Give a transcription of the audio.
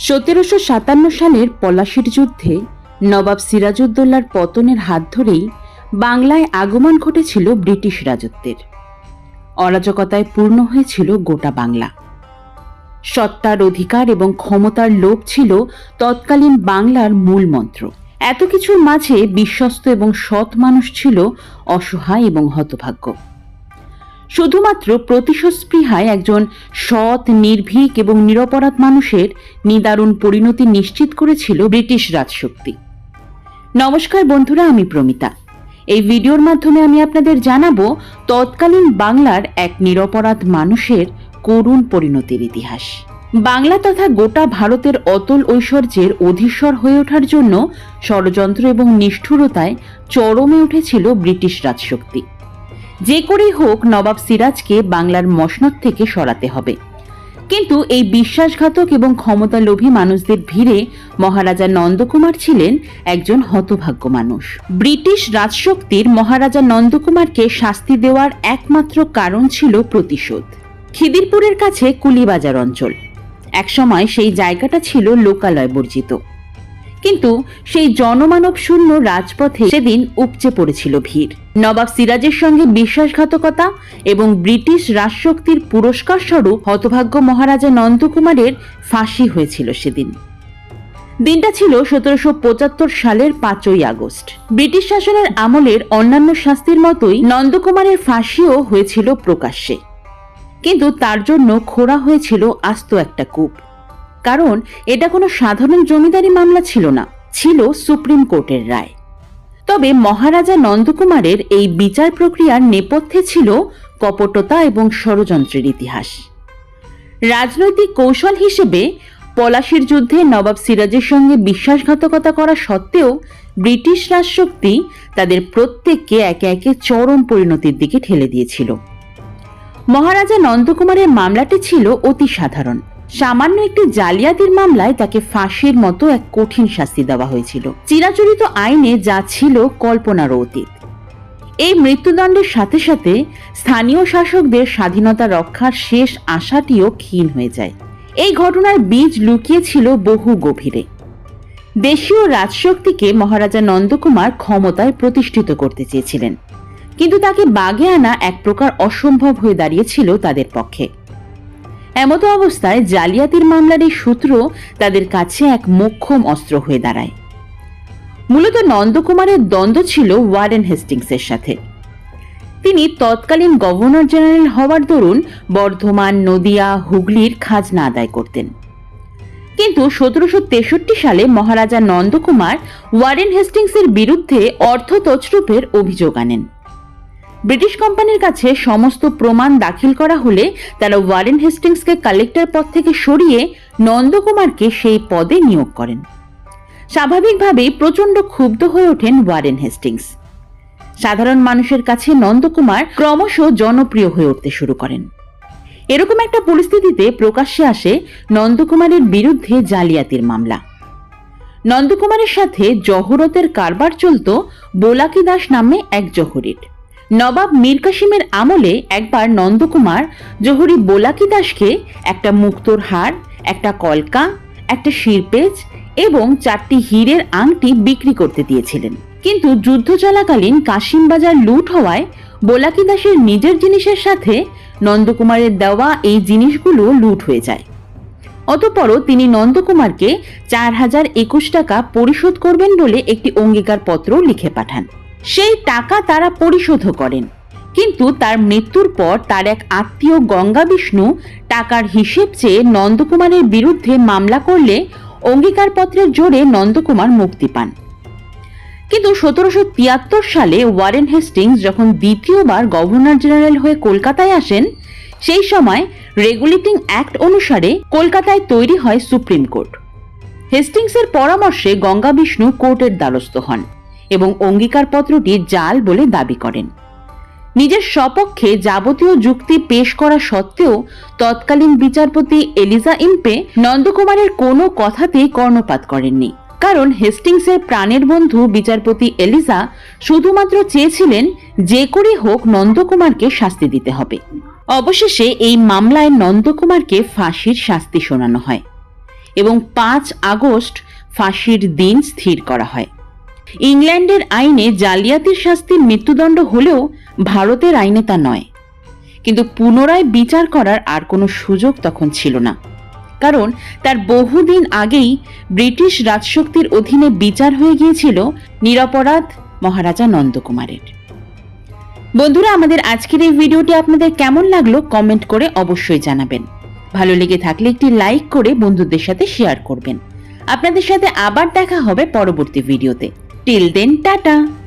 সতেরোশো সাতান্ন সালের পলাশির যুদ্ধে নবাব সিরাজউদ্দৌলার পতনের হাত ধরেই বাংলায় আগমন ঘটেছিল ব্রিটিশ রাজত্বের। অরাজকতায় পূর্ণ হয়েছিল গোটা বাংলা। সত্তার অধিকার এবং ক্ষমতার লোভ ছিল তৎকালীন বাংলার মূল মন্ত্র। এত কিছুর মাঝে বিশ্বস্ত এবং সৎ মানুষ ছিল অসহায় এবং হতভাগ্য। শুধুমাত্র প্রতিশোধস্পৃহায় একজন সৎ, নির্ভীক এবং নিরপরাধ মানুষের নিদারুণ পরিণতি নিশ্চিত করেছিল ব্রিটিশ রাজশক্তি। নমস্কার বন্ধুরা, আমি প্রমিতা। এই ভিডিওর মাধ্যমে আমি আপনাদের জানাব, তৎকালীন বাংলার এক নিরপরাধ মানুষের করুণ পরিণতির ইতিহাস। বাংলা তথা গোটা ভারতের অতল ঐশ্বর্যের অধীশ্বর হয়ে ওঠার জন্য ষড়যন্ত্র এবং নিষ্ঠুরতায় চরমে উঠেছিল ব্রিটিশ রাজশক্তি। যে করেই হোক নবাব সিরাজকে বাংলার মসনদ থেকে সরাতে হবে। কিন্তু এই বিশ্বাসঘাতক এবং ক্ষমতালোভী মানুষদের ভিড়ে মহারাজা নন্দকুমার ছিলেন একজন হতভাগ্য মানুষ। ব্রিটিশ রাজশক্তির মহারাজা নন্দকুমারকে শাস্তি দেওয়ার একমাত্র কারণ ছিল প্রতিশোধ। খিদিরপুরের কাছে কুলিবাজার অঞ্চল। একসময় সেই জায়গাটা ছিল লোকালয় বর্জিত। কিন্তু সেই জনমানব শূন্য রাজপথে সেদিন উপচে পড়েছিল ভিড়। নবাব সিরাজের সঙ্গে বিশ্বাসঘাতকতা এবং ব্রিটিশ রাজশক্তির পুরস্কার স্বরূপ হতভাগ্য মহারাজা নন্দকুমারের ফাঁসি হয়েছিল সেদিন। দিনটা ছিল সতেরোশো পঁচাত্তর সালের পাঁচই আগস্ট। ব্রিটিশ শাসনের আমলের অন্যান্য শাস্তির মতোই নন্দকুমারের ফাঁসিও হয়েছিল প্রকাশ্যে। কিন্তু তার জন্য খোঁড়া হয়েছিল আস্ত একটা কূপ। কারণ এটা কোনো সাধারণ জমিদারি মামলা ছিল না, ছিল সুপ্রিম কোর্টের রায়। তবে মহারাজা নন্দকুমারের এই বিচার প্রক্রিয়ার নেপথ্যে ছিল কপটতা এবং ষড়যন্ত্রের ইতিহাস। রাজনৈতিক কৌশল হিসেবে পলাশির যুদ্ধে নবাব সিরাজের সঙ্গে বিশ্বাসঘাতকতা করা সত্ত্বেও ব্রিটিশ রাজশক্তি তাদের প্রত্যেককে একে একে চরম পরিণতির দিকে ঠেলে দিয়েছিল। মহারাজা নন্দকুমারের মামলাটি ছিল অতি সাধারণ। সামান্য একটি জালিয়াতির মামলায় তাকে ফাঁসির মতো এক কঠিন শাস্তি দেওয়া হয়েছিল। চিরাচরিত আইনে যা ছিল কল্পনার অতীত। এই মৃত্যুদণ্ডের সাথে সাথে স্থানীয় শাসকদের স্বাধীনতা রক্ষার শেষ আশাটিও ক্ষীণ হয়ে যায়। এই ঘটনার বীজ লুকিয়েছিল বহু গভীরে। দেশীয় রাজশক্তিকে মহারাজা নন্দকুমার ক্ষমতায় প্রতিষ্ঠিত করতে চেয়েছিলেন। কিন্তু তাকে বাগে আনা এক প্রকার অসম্ভব হয়ে দাঁড়িয়েছিল তাদের পক্ষে। এমতো অবস্থায় জালিয়াতির মামলার এই সূত্র তাদের কাছে এক মোক্ষম অস্ত্র হয়ে দাঁড়ায়। মূলত নন্দকুমারের দ্বন্দ্ব ছিল ওয়ারেন হেস্টিংসের সাথে। তিনি তৎকালীন গভর্নর জেনারেল হওয়ার দরুন বর্ধমান, নদিয়া, হুগলির খাজনা আদায় করতেন। কিন্তু সতেরোশো তেষট্টি সালে মহারাজা নন্দকুমার ওয়ারেন হেস্টিংসের বিরুদ্ধে অর্থ তছরূপের অভিযোগ আনেন। ব্রিটিশ কোম্পানির কাছে সমস্ত প্রমাণ দাখিল করা হলে তারা ওয়ারেন হেস্টিংসকে কালেক্টর পদ থেকে সরিয়ে নন্দকুমারকে সেই পদে নিয়োগ করেন। স্বাভাবিকভাবেই প্রচণ্ড ক্ষুব্ধ হয়ে ওঠেন ওয়ারেন হেস্টিংস। সাধারণ মানুষের কাছে নন্দকুমার ক্রমশ জনপ্রিয় হয়ে উঠতে শুরু করেন। এরকম একটা পরিস্থিতিতে প্রকাশ্যে আসে নন্দকুমারের বিরুদ্ধে জালিয়াতির মামলা। নন্দকুমারের সাথে জহরতের কারবার চলত বোলাকি দাস নামে এক জহরির। নবাব মীর কাসিমের আমলে একবার নন্দকুমার জহুরি বোলাকি দাসকে একটা মুক্তোর হার, একটা কলকা, একটা শিরপেজ এবং চারটি হীরের আংটি বিক্রি করতে দিয়েছিলেন। কিন্তু যুদ্ধ চলাকালীন কাশিম বাজার লুট হওয়ায় বোলাকি দাসের নিজের জিনিসের সাথে নন্দকুমারের দেওয়া এই জিনিসগুলো লুট হয়ে যায়। অতপরও তিনি নন্দকুমারকে চার হাজার একুশ টাকা পরিশোধ করবেন বলে একটি অঙ্গীকারপত্র লিখে পাঠান। সেই টাকা তারা পরিশোধও করেন। কিন্তু তার মৃত্যুর পর তার এক আত্মীয় গঙ্গা বিষ্ণু টাকার হিসেব চেয়ে নন্দকুমারের বিরুদ্ধে মামলা করলে অঙ্গীকারপত্রের জোরে নন্দকুমার মুক্তি পান। কিন্তু সতেরোশো তিয়াত্তর সালে ওয়ারেন হেস্টিংস যখন দ্বিতীয়বার গভর্নর জেনারেল হয়ে কলকাতায় আসেন, সেই সময় রেগুলেটিং অ্যাক্ট অনুসারে কলকাতায় তৈরি হয় সুপ্রিম কোর্ট। হেস্টিংসের পরামর্শে গঙ্গা বিষ্ণু কোর্টের দ্বারস্থ হন। এবং অঙ্গীকারপত্রটি জাল বলে দাবি করেন। নিজের সপক্ষে যাবতীয় যুক্তি পেশ করা সত্ত্বেও তৎকালীন বিচারপতি এলিজা ইম্পে নন্দকুমারের কোনো কথাতেই কর্ণপাত করেননি। কারণ হেস্টিংসের প্রাণের বন্ধু বিচারপতি এলিজা শুধুমাত্র চেয়েছিলেন যে করে হোক নন্দকুমারকে শাস্তি দিতে হবে। অবশেষে এই মামলায় নন্দকুমারকে ফাঁসির শাস্তি শোনানো হয় এবং পাঁচ আগস্ট ফাঁসির দিন স্থির করা হয়। ইংল্যান্ডের আইনে জালিয়াতির শাস্তির মৃত্যুদণ্ড হলেও ভারতের আইনে তা নয়। কিন্তু পুনরায় বিচার করার আর কোনো সুযোগ তখন ছিল না। কারণ তার বহুদিন আগেই ব্রিটিশ রাজশক্তির অধীনে বিচার হয়ে গিয়েছিল নিরপরাধ মহারাজা নন্দকুমারের। বন্ধুরা, আমাদের আজকের এই ভিডিওটি আপনাদের কেমন লাগল কমেন্ট করে অবশ্যই জানাবেন। ভালো লেগে থাকলে একটি লাইক করে বন্ধুদের সাথে শেয়ার করবেন। আপনাদের সাথে আবার দেখা হবে পরবর্তী ভিডিওতে। Till then, tata.